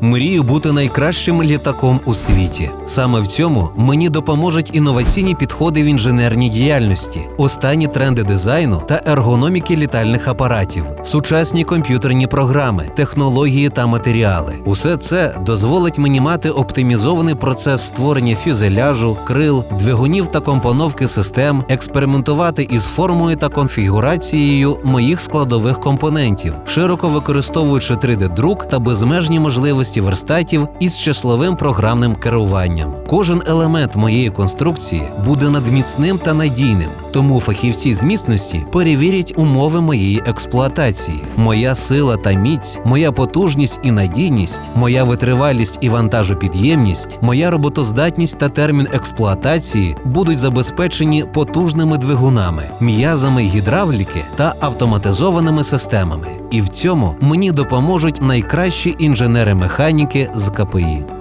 Мрію бути найкращим літаком у світі. Саме в цьому мені допоможуть інноваційні підходи в інженерній діяльності, останні тренди дизайну та ергономіки літальних апаратів, сучасні комп'ютерні програми, технології та матеріали. Усе це дозволить мені мати оптимізований процес створення фюзеляжу, крил, двигунів та компоновки систем, експериментувати із формою та конфігурацією моїх складових компонентів, широко використовуючи 3D-друк та безмежні можливості верстатів із числовим програмним керуванням. Кожен елемент моєї конструкції буде надміцним та надійним, тому фахівці з міцності перевірять умови моєї експлуатації. Моя сила та міць, моя потужність і надійність, моя витривалість і вантажопідємність, моя роботоздатність та термін експлуатації будуть забезпечені потужними двигунами, м'язами гідравліки та автоматизованими системами. І в цьому мені допоможуть найкращі інженери-механіки з КПІ.